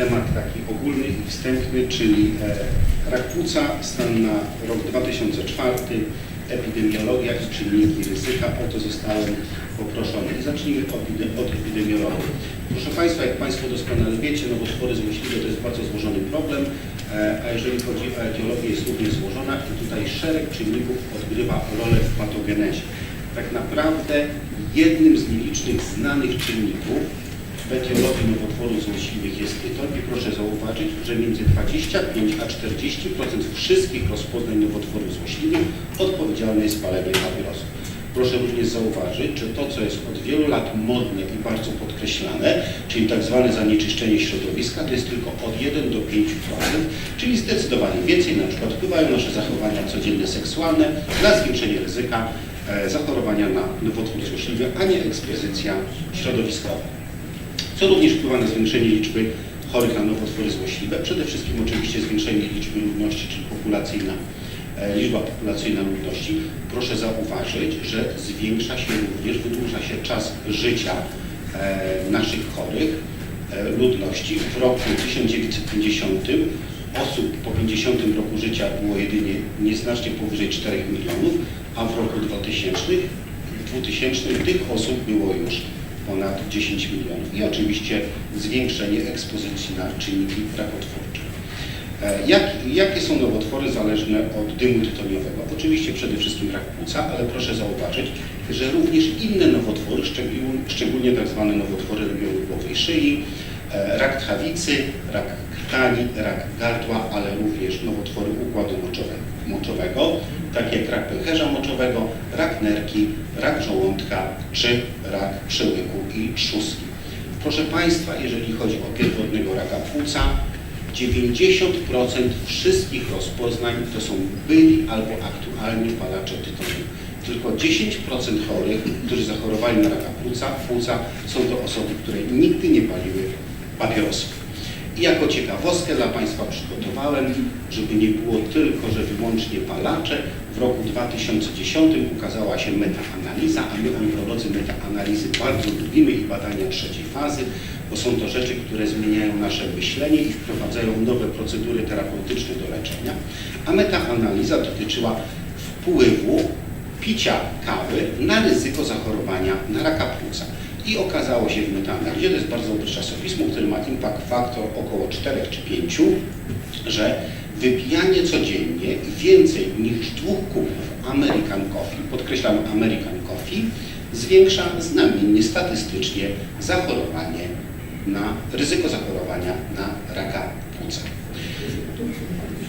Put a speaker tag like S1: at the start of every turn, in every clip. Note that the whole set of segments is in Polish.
S1: temat taki ogólny i wstępny, czyli e, rak płuca, stan na rok 2004, epidemiologia i czynniki ryzyka. O to zostałem poproszony. I zacznijmy od, od epidemiologii. Proszę Państwa, jak Państwo doskonale wiecie, nowotwory złośliwe to jest bardzo złożony problem, e, a jeżeli chodzi o etiologię jest również złożona i tutaj szereg czynników odgrywa rolę w patogenezie. Tak naprawdę jednym z nielicznych znanych czynników etiologii nowotworów złośliwych jest tytoń i proszę zauważyć, że między 25 a 40% wszystkich rozpoznań nowotworów złośliwych odpowiedzialne jest palenie papierosów. Proszę również zauważyć, że to, co jest od wielu lat modne i bardzo podkreślane, czyli tak zwane zanieczyszczenie środowiska, to jest tylko od 1 do 5%, czyli zdecydowanie więcej na przykład wpływają nasze zachowania codzienne seksualne na zwiększenie ryzyka e, zachorowania na nowotwór złośliwy, a nie ekspozycja środowiskowa co również wpływa na zwiększenie liczby chorych na nowotwory złośliwe. Przede wszystkim oczywiście zwiększenie liczby ludności, czyli populacyjna, e, liczba populacyjna ludności. Proszę zauważyć, że zwiększa się również, wydłuża się czas życia e, naszych chorych e, ludności. W roku 1950 osób po 50 roku życia było jedynie nieznacznie powyżej 4 milionów, a w roku 2000, 2000 tych osób było już ponad 10 milionów i oczywiście zwiększenie ekspozycji na czynniki rakotwórcze. E, Jak, jakie są nowotwory zależne od dymu tytoniowego? Oczywiście przede wszystkim rak płuca, ale proszę zauważyć, że również inne nowotwory, szczególnie, tak zwane nowotwory regionu głowy i szyi, e, rak tchawicy, rak krtani, rak gardła, ale również nowotwory układu moczowego, takie jak rak pęcherza moczowego, rak nerki, rak żołądka czy rak przełyku i trzustki. Proszę Państwa, jeżeli chodzi o pierwotnego raka płuca, 90% wszystkich rozpoznań to są byli albo aktualni palacze tytoniu. Tylko 10% chorych, którzy zachorowali na raka płuca, płuca są to osoby, które nigdy nie paliły papierosów. Jako ciekawostkę dla Państwa przygotowałem, żeby nie było tylko, że wyłącznie palacze. W roku 2010 ukazała się metaanaliza, a my onkology metaanalizy bardzo lubimy i badania trzeciej fazy, bo są to rzeczy, które zmieniają nasze myślenie i wprowadzają nowe procedury terapeutyczne do leczenia. A metaanaliza dotyczyła wpływu picia kawy na ryzyko zachorowania na raka płuca. I okazało się w metaanalizie, to jest bardzo dobre czasopismo, które ma impact factor około 4 czy 5, że wypijanie codziennie więcej niż dwóch kubków American Coffee, podkreślam American Coffee, zwiększa znamiennie statystycznie zachorowanie na, ryzyko zachorowania na raka płuca.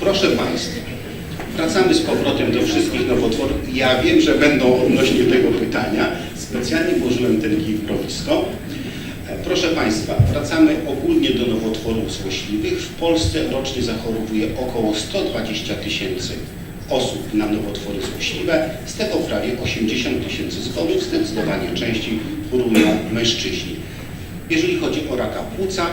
S1: Proszę Państwa, wracamy z powrotem do wszystkich nowotworów. Ja wiem, że będą odnośnie tego pytania. Specjalnie włożyłem ten kij w mrowisko. E, Proszę Państwa, wracamy ogólnie do nowotworów złośliwych. W Polsce rocznie zachorowuje około 120 tysięcy osób na nowotwory złośliwe. Z tego prawie 80 tysięcy chorych, zdecydowanie częściej chorują mężczyźni. Jeżeli chodzi o raka płuca,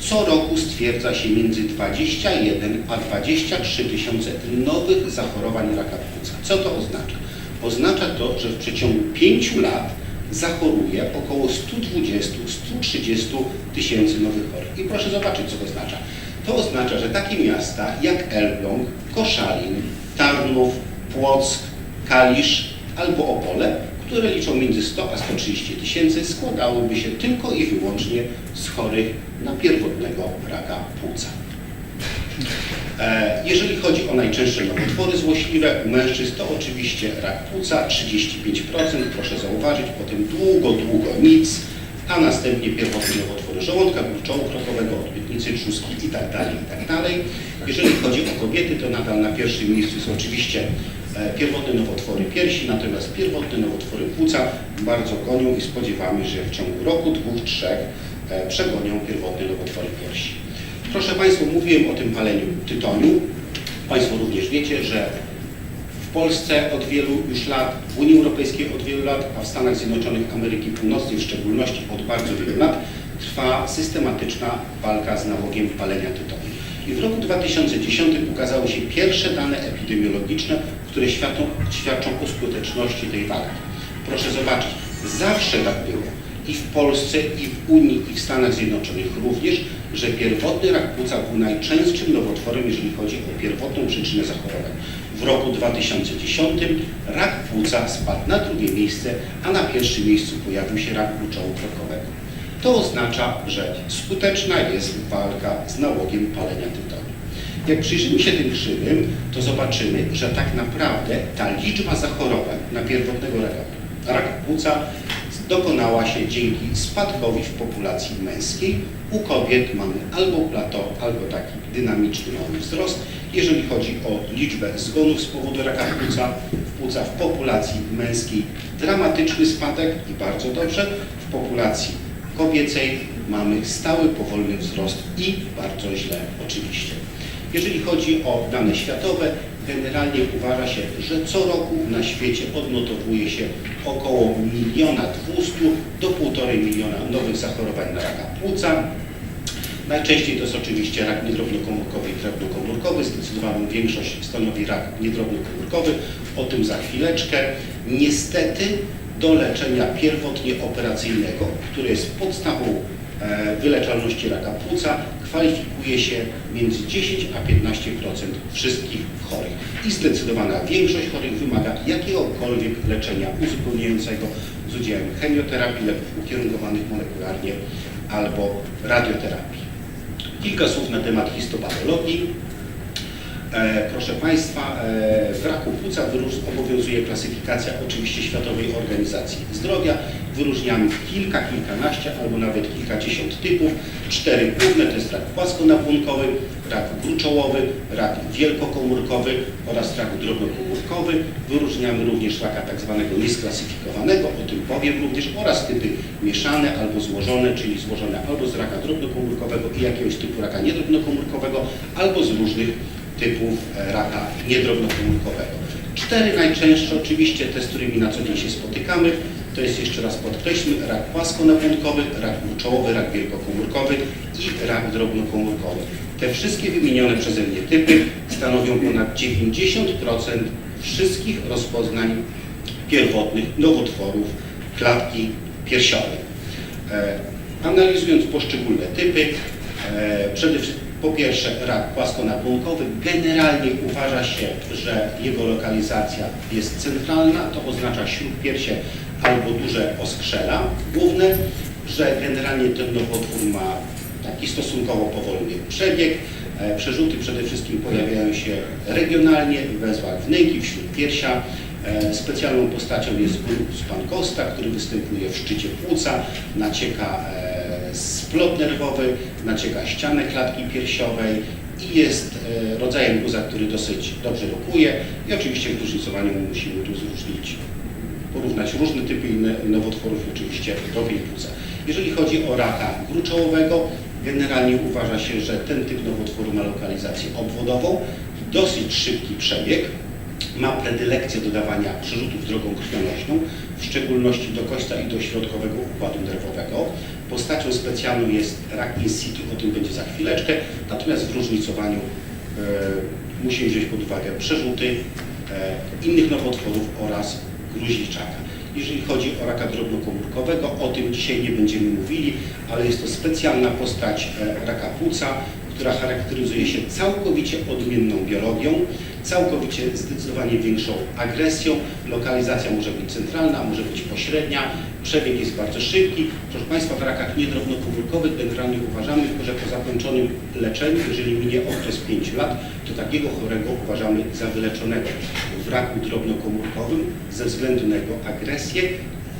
S1: co roku stwierdza się między 21 a 23 tysiące nowych zachorowań raka płuca. Co to oznacza? Oznacza to, że w przeciągu 5 lat zachoruje około 120-130 tysięcy nowych chorych. I proszę zobaczyć, co to oznacza. To oznacza, że takie miasta jak Elbląg, Koszalin, Tarnów, Płock, Kalisz albo Opole, które liczą między 100 a 130 tysięcy, składałyby się tylko i wyłącznie z chorych na pierwotnego raka płuca. E, Jeżeli chodzi o najczęstsze nowotwory złośliwe u mężczyzn, to oczywiście rak płuca 35%, proszę zauważyć, potem długo, długo nic, a następnie pierwotne nowotwory żołądka, kurczołu krokowego, odbytnicy, trzustki i tak dalej, i tak. Jeżeli chodzi o kobiety, to nadal na pierwszym miejscu są oczywiście e, pierwotne nowotwory piersi, natomiast pierwotne nowotwory płuca bardzo gonią i spodziewamy się, że w ciągu roku, dwóch, trzech e, przegonią pierwotne nowotwory piersi. Proszę Państwa, mówiłem o tym paleniu tytoniu. Państwo również wiecie, że w Polsce od wielu już lat, w Unii Europejskiej od wielu lat, a w Stanach Zjednoczonych Ameryki Północnej w szczególności od bardzo wielu lat trwa systematyczna walka z nałogiem palenia tytoniu. I w roku 2010 ukazały się pierwsze dane epidemiologiczne, które świadczą, świadczą o skuteczności tej walki. Proszę zobaczyć, zawsze tak było. i w Polsce, i w Unii, i w Stanach Zjednoczonych również, że pierwotny rak płuca był najczęstszym nowotworem, jeżeli chodzi o pierwotną przyczynę zachorowań. W roku 2010 rak płuca spadł na drugie miejsce, a na pierwszym miejscu pojawił się rak płuczołu krokowego. To oznacza, że skuteczna jest walka z nałogiem palenia tytoniu. Jak przyjrzymy się tym krzywym, to zobaczymy, że tak naprawdę ta liczba zachorowań na pierwotnego raka, raka płuca dokonała się dzięki spadkowi w populacji męskiej. U kobiet mamy albo plateau, albo taki dynamiczny mały wzrost. Jeżeli chodzi o liczbę zgonów z powodu raka płuca, płuca w populacji męskiej dramatyczny spadek i bardzo dobrze. W populacji kobiecej mamy stały, powolny wzrost i bardzo źle oczywiście. Jeżeli chodzi o dane światowe, generalnie uważa się, że co roku na świecie odnotowuje się około miliona 200 do 1,5 miliona nowych zachorowań na raka płuca. Najczęściej to jest oczywiście rak niedrobnokomórkowy i drobnokomórkowy. Zdecydowaną większość stanowi rak niedrobnokomórkowy. O tym za chwileczkę. Niestety do leczenia pierwotnie operacyjnego, które jest podstawą wyleczalności raka płuca, kwalifikuje się między 10 a 15% wszystkich chorych. I zdecydowana większość chorych wymaga jakiegokolwiek leczenia uzupełniającego z udziałem chemioterapii, leków ukierunkowanych molekularnie albo radioterapii. Kilka słów na temat histopatologii. E, proszę Państwa, e, w raku płuca obowiązuje klasyfikacja oczywiście Światowej Organizacji Zdrowia. Wyróżniamy kilka, kilkanaście albo nawet kilkadziesiąt typów. Cztery główne to jest rak płaskonabłonkowy, rak gruczołowy, rak wielkokomórkowy oraz rak drobnokomórkowy. Wyróżniamy również raka tak zwanego niesklasyfikowanego, o tym powiem również, oraz typy mieszane albo złożone, czyli złożone albo z raka drobnokomórkowego i jakiegoś typu raka niedrobnokomórkowego, albo z różnych typów e, raka niedrobnokomórkowego. Cztery najczęstsze oczywiście, te z którymi na co dzień się spotykamy, to jest jeszcze raz podkreślmy, rak płaskonabłonkowy, rak gruczołowy, rak wielkokomórkowy i rak drobnokomórkowy. Te wszystkie wymienione przeze mnie typy stanowią ponad 90% wszystkich rozpoznań pierwotnych nowotworów klatki piersiowej. E, Analizując poszczególne typy, e, przede wszystkim po pierwsze rak płaskonabłonkowy. Generalnie uważa się, że jego lokalizacja jest centralna, to oznacza śródpiersie albo duże oskrzela główne, że generalnie ten nowotwór ma taki stosunkowo powolny przebieg. E, Przerzuty przede wszystkim pojawiają się regionalnie, w wezwach wnęki, wśród piersia. E, Specjalną postacią jest glucus pancosta, który występuje w szczycie płuca, nacieka splot nerwowy, nacieka ścianę klatki piersiowej i jest e, rodzajem guza, który dosyć dobrze rokuje i oczywiście w różnicowaniu musimy tu zróżnić, porównać różne typy nowotworów oczywiście robień płuca. Jeżeli chodzi o raka gruczołowego, generalnie uważa się, że ten typ nowotworu ma lokalizację obwodową, dosyć szybki przebieg, ma predylekcję do dawania przerzutów drogą krwionośną, w szczególności do kośca i do środkowego układu nerwowego. Postacią specjalną jest rak in situ, o tym będzie za chwileczkę, natomiast w różnicowaniu e, musimy wziąć pod uwagę przerzuty e, innych nowotworów oraz gruźliczaka. Jeżeli chodzi o raka drobnokomórkowego, o tym dzisiaj nie będziemy mówili, ale jest to specjalna postać e, raka płuca, która charakteryzuje się całkowicie odmienną biologią, całkowicie zdecydowanie większą agresją. Lokalizacja może być centralna, może być pośrednia, przebieg jest bardzo szybki. Proszę Państwa, w rakach niedrobnokomórkowych generalnie uważamy, że po zakończonym leczeniu, jeżeli minie okres 5 lat, to takiego chorego uważamy za wyleczonego. W raku drobnokomórkowym ze względu na jego agresję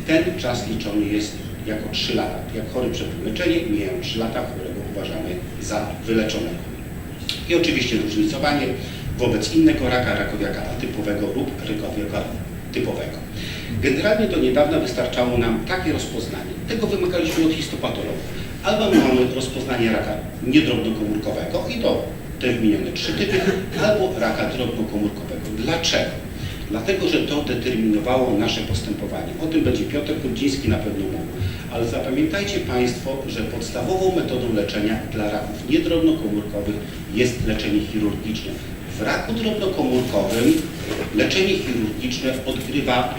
S1: ten czas liczony jest jako 3 lata. Jak chory przed leczeniem mijają 3 lata, chorego uważamy za wyleczonego. I oczywiście różnicowanie wobec innego raka, rakowiaka atypowego lub rakowiaka typowego. Generalnie do niedawna wystarczało nam takie rozpoznanie. Tego wymagaliśmy od histopatologów. Albo mamy rozpoznanie raka niedrobnokomórkowego i to te wymienione trzy typy, albo raka drobnokomórkowego. Dlaczego? Dlatego, że to determinowało nasze postępowanie. O tym będzie Piotr Grudziński na pewno mówił. Ale zapamiętajcie Państwo, że podstawową metodą leczenia dla raków niedrobnokomórkowych jest leczenie chirurgiczne. W raku drobnokomórkowym leczenie chirurgiczne odgrywa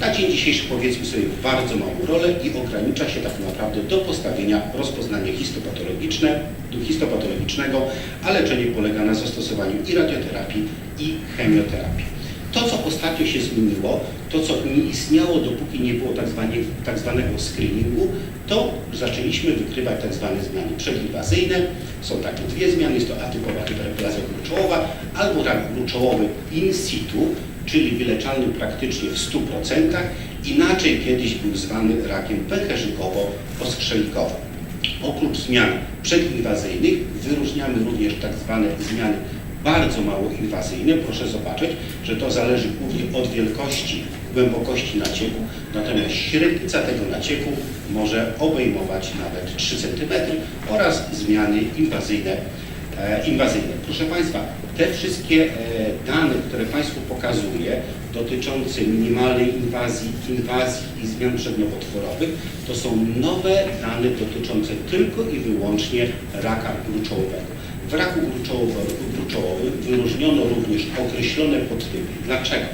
S1: Na dzień dzisiejszy powiedzmy sobie bardzo małą rolę i ogranicza się tak naprawdę do postawienia rozpoznania histopatologiczne, histopatologicznego, a leczenie polega na zastosowaniu i radioterapii i chemioterapii. To, co ostatnio się zmieniło, to, co nie istniało, dopóki nie było tak, zwanie, tak zwanego screeningu, to zaczęliśmy wykrywać tak zwane zmiany przedinwazyjne. Są takie dwie zmiany, jest to atypowa hiperplazja gruczołowa albo rak gruczołowy in situ, czyli wyleczalny praktycznie w 100%. Inaczej kiedyś był zwany rakiem pęcherzykowo-oskrzelikowym. Oprócz zmian przedinwazyjnych wyróżniamy również tak zwane zmiany bardzo mało inwazyjne. Proszę zobaczyć, że to zależy głównie od wielkości, głębokości nacieku, natomiast średnica tego nacieku może obejmować nawet 3 cm oraz zmiany inwazyjne. E, inwazyjne. Proszę Państwa, te wszystkie e, dane, które Państwu pokazuję, dotyczące minimalnej inwazji, inwazji i zmian przednowotworowych, to są nowe dane dotyczące tylko i wyłącznie raka gruczołowego. W raku wyróżniono również określone podtypy. Dlaczego?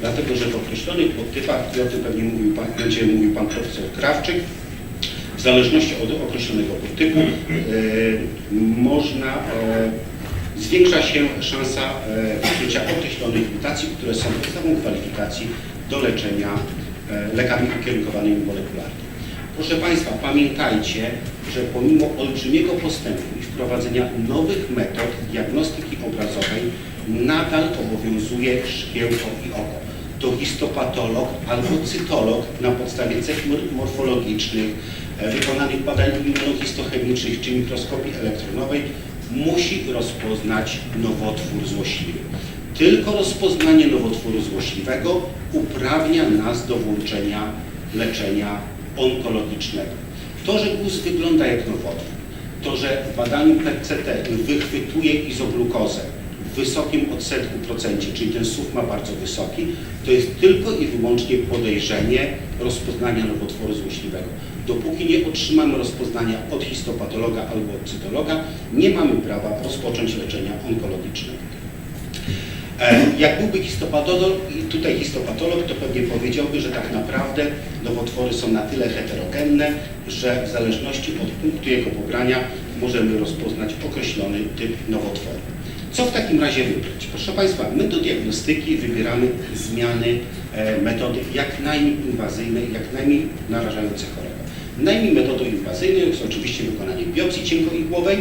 S1: Dlatego, że w określonych podtypach, i o tym pewnie mówił pan, będzie mówił Pan Profesor Krawczyk, w zależności od określonego podtypu e, można, e, zwiększa się szansa e, określonych mutacji, które są podstawą kwalifikacji do leczenia e, lekami ukierunkowanymi molekularnie. Proszę Państwa, pamiętajcie, że pomimo olbrzymiego postępu i wprowadzenia nowych metod diagnostyki obrazowej, nadal obowiązuje szkiełko i oko. To histopatolog albo cytolog na podstawie cech morfologicznych, e, wykonanych badań immunohistochemicznych czy mikroskopii elektronowej musi rozpoznać nowotwór złośliwy. Tylko rozpoznanie nowotworu złośliwego uprawnia nas do włączenia leczenia onkologicznego. To, że guz wygląda jak nowotwór, to, że w badaniu PET-CT wychwytuje izoglukozę w wysokim odsetku procencie, czyli ten SUV ma bardzo wysoki, to jest tylko i wyłącznie podejrzenie rozpoznania nowotworu złośliwego. Dopóki nie otrzymamy rozpoznania od histopatologa albo od cytologa, nie mamy prawa rozpocząć leczenia onkologicznego. E, Jak byłby histopatolog, tutaj histopatolog, to pewnie powiedziałby, że tak naprawdę nowotwory są na tyle heterogenne, że w zależności od punktu jego pobrania możemy rozpoznać określony typ nowotworu. Co w takim razie wybrać? Proszę Państwa, my do diagnostyki wybieramy zmiany e, metody jak najmniej inwazyjne, jak najmniej narażające chorego. Najmniej metodą inwazyjną jest oczywiście wykonanie biopsji cienkoigłowej.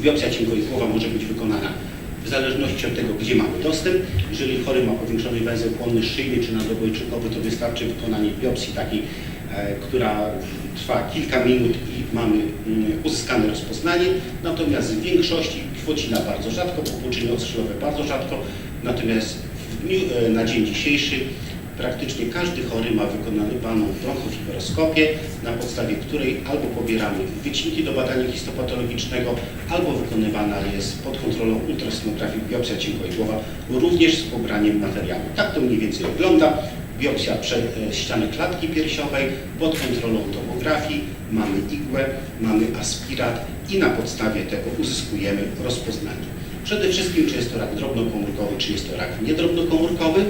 S1: Biopsja cienkoigłowa może być wykonana w zależności od tego, gdzie mamy dostęp. Jeżeli chory ma powiększony węzeł płonny szyjny czy nadobojczykowy, to wystarczy wykonanie biopsji takiej, e, która trwa kilka minut i mamy mm, uzyskane rozpoznanie. Natomiast w większości kwocina bardzo rzadko, popłuczyny ostrzelowe bardzo rzadko. Natomiast dniu, e, na dzień dzisiejszy praktycznie każdy chory ma wykonywaną bronchofiberoskopię, na podstawie której albo pobieramy wycinki do badania histopatologicznego, albo wykonywana jest pod kontrolą ultrasonografii biopsja cienkoigłowa, również z pobraniem materiału. Tak to mniej więcej wygląda. Biopsja przed e, ściany klatki piersiowej, pod kontrolą tomografii, mamy igłę, mamy aspirat i na podstawie tego uzyskujemy rozpoznanie. Przede wszystkim, czy jest to rak drobnokomórkowy, czy jest to rak niedrobnokomórkowy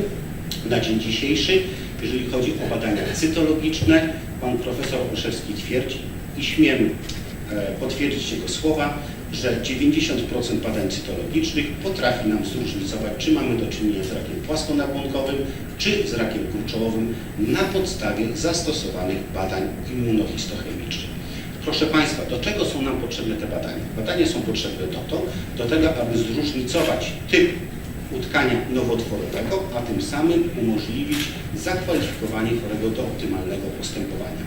S1: na dzień dzisiejszy. Jeżeli chodzi o badania cytologiczne, pan profesor Olszewski twierdzi i śmiem e, potwierdzić jego słowa, że 90% badań cytologicznych potrafi nam zróżnicować, czy mamy do czynienia z rakiem płaskonabłonkowym, czy z rakiem kurczołowym na podstawie zastosowanych badań immunohistochemicznych. Proszę Państwa, do czego są nam potrzebne te badania? Badania są potrzebne do, to, do tego, aby zróżnicować typ utkania nowotworowego, a tym samym umożliwić zakwalifikowanie chorego do optymalnego postępowania.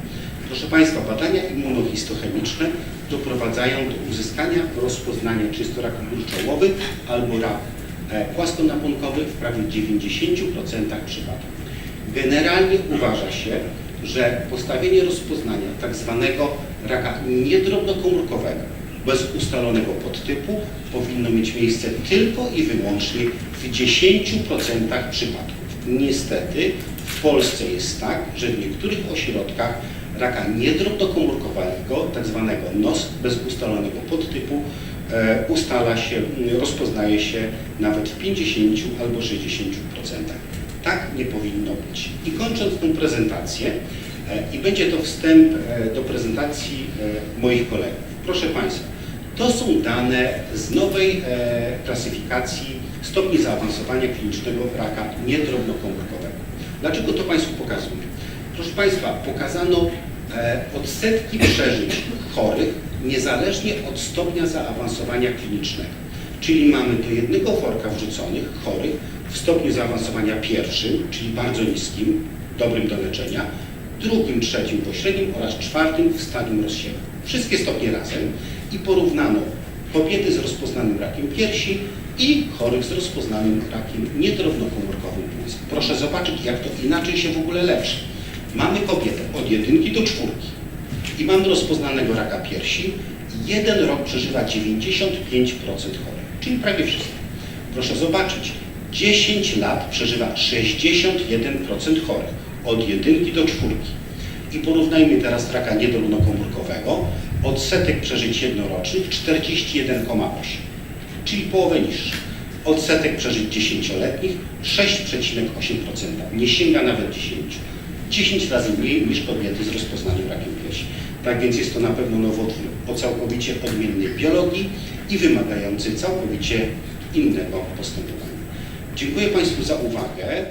S1: Proszę Państwa, badania immunohistochemiczne doprowadzają do uzyskania rozpoznania czy jest to rak gruczołowy albo rak e, płaskonaponkowy w prawie 90% przypadków. Generalnie uważa się, że postawienie rozpoznania tak zwanego raka niedrobnokomórkowego bez ustalonego podtypu powinno mieć miejsce tylko i wyłącznie w 10% przypadków. Niestety w Polsce jest tak, że w niektórych ośrodkach raka niedrobnokomórkowego, tak zwanego NOS, bez ustalonego podtypu, e, ustala się, rozpoznaje się nawet w 50 albo 60%. Tak nie powinno być. I kończąc tę prezentację, e, i będzie to wstęp e, do prezentacji moich kolegów. Proszę Państwa, to są dane z nowej e, klasyfikacji stopni zaawansowania klinicznego raka niedrobnokomórkowego. Dlaczego to Państwu pokazuję? Proszę Państwa, pokazano e, odsetki przeżyć chorych niezależnie od stopnia zaawansowania klinicznego. Czyli mamy do jednego worka wrzuconych chorych w stopniu zaawansowania pierwszym, czyli bardzo niskim, dobrym do leczenia, drugim, trzecim pośrednim oraz czwartym w stadium rozsiewu. Wszystkie stopnie razem i porównano kobiety z rozpoznanym rakiem piersi i chorych z rozpoznanym rakiem niedrobnokomórkowym płuc. Proszę zobaczyć, jak to inaczej się w ogóle leczy. Mamy kobietę od jedynki do czwórki i mamy rozpoznanego raka piersi. Jeden rok przeżywa 95% chorych, czyli prawie wszystko. Proszę zobaczyć, 10 lat przeżywa 61% chorych, od jedynki do czwórki. I porównajmy teraz raka niedrobnokomórkowego, odsetek przeżyć jednorocznych 41,8, czyli połowę niższy. Odsetek przeżyć dziesięcioletnich 6,8%, nie sięga nawet 10. 10 razy mniej niż kobiety z rozpoznanym rakiem piersi. Tak więc jest to na pewno nowotwór o całkowicie odmiennej biologii i wymagający całkowicie innego postępowania. Dziękuję Państwu za uwagę.